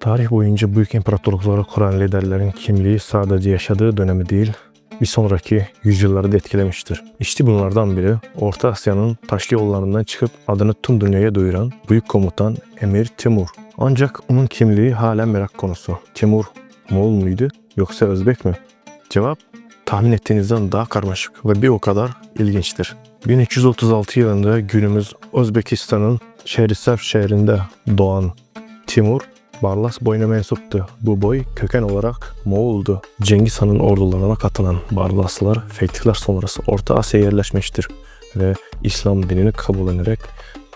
Tarih boyunca büyük imparatorlukları kuran liderlerin kimliği sadece yaşadığı dönemi değil, bir sonraki yüzyılları da etkilemiştir. İşte bunlardan biri Orta Asya'nın taşlı yollarından çıkıp adını tüm dünyaya duyuran büyük komutan Emir Timur. Ancak onun kimliği hala merak konusu. Timur Moğol muydu yoksa Özbek mi? Cevap tahmin ettiğinizden daha karmaşık ve bir o kadar ilginçtir. 1336 yılında günümüz Özbekistan'ın Şehrisar şehrinde doğan Timur Barlas boyuna mensuptu. Bu boy köken olarak Moğol'du. Cengiz Han'ın ordularına katılan Barlaslar fetihler sonrası Orta Asya'ya yerleşmiştir ve İslam dinini kabul ederek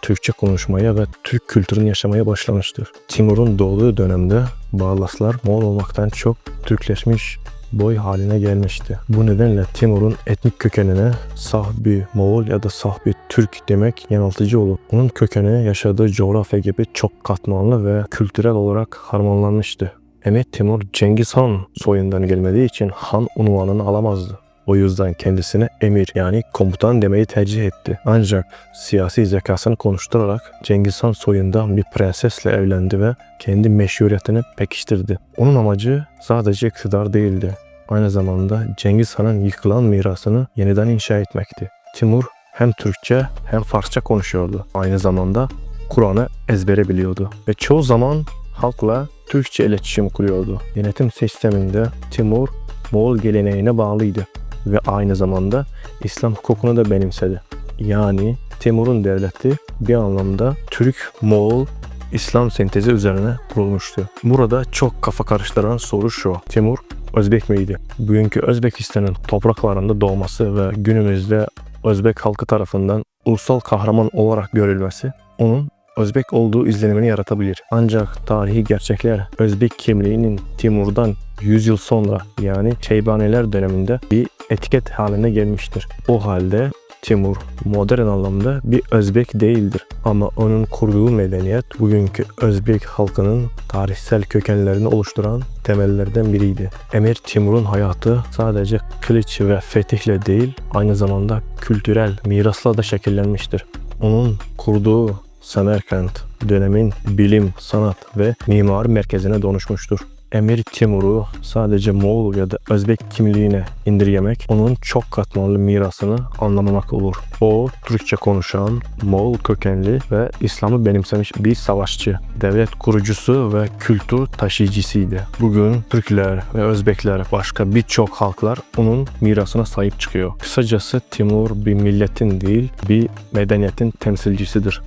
Türkçe konuşmaya ve Türk kültürünü yaşamaya başlamıştır. Timur'un doğduğu dönemde Barlaslar Moğol olmaktan çok Türkleşmiş boy haline gelmişti. Bu nedenle Timur'un etnik kökenine saf bir Moğol ya da saf bir Türk demek yanıltıcı olur. Onun kökeni yaşadığı coğrafya gibi çok katmanlı ve kültürel olarak harmanlanmıştı. Emir Timur Cengiz Han soyundan gelmediği için Han unvanını alamazdı. O yüzden kendisine emir yani komutan demeyi tercih etti. Ancak siyasi zekasını konuşturarak Cengiz Han soyundan bir prensesle evlendi ve kendi meşruiyetini pekiştirdi. Onun amacı sadece iktidar değildi. Aynı zamanda Cengiz Han'ın yıkılan mirasını yeniden inşa etmekti. Timur hem Türkçe hem Farsça konuşuyordu. Aynı zamanda Kur'an'ı ezbere biliyordu ve çoğu zaman halkla Türkçe iletişim kuruyordu. Yönetim sisteminde Timur Moğol geleneğine bağlıydı ve aynı zamanda İslam hukukunu da benimsedi. Yani Timur'un devleti bir anlamda Türk-Moğol İslam sentezi üzerine kurulmuştu. Burada çok kafa karıştıran soru şu. Timur Özbek miydi? Bugünkü Özbekistan'ın topraklarında doğması ve günümüzde Özbek halkı tarafından ulusal kahraman olarak görülmesi onun Özbek olduğu izlenimini yaratabilir. Ancak tarihi gerçekler Özbek kimliğinin Timur'dan 100 yıl sonra yani Şeybaniler döneminde bir etiket haline gelmiştir. O halde Timur modern anlamda bir Özbek değildir. Ama onun kurduğu medeniyet bugünkü Özbek halkının tarihsel kökenlerini oluşturan temellerden biriydi. Emir Timur'un hayatı sadece kılıç ve fetihle değil aynı zamanda kültürel mirasla da şekillenmiştir. Onun kurduğu Semerkant dönemin bilim, sanat ve mimari merkezine dönüşmüştür. Emir Timur'u sadece Moğol ya da Özbek kimliğine indirgemek onun çok katmanlı mirasını anlamamak olur. O Türkçe konuşan, Moğol kökenli ve İslam'ı benimsemiş bir savaşçı, devlet kurucusu ve kültür taşıyıcısıydı. Bugün Türkler ve Özbekler başka birçok halklar onun mirasına sahip çıkıyor. Kısacası Timur bir milletin değil bir medeniyetin temsilcisidir.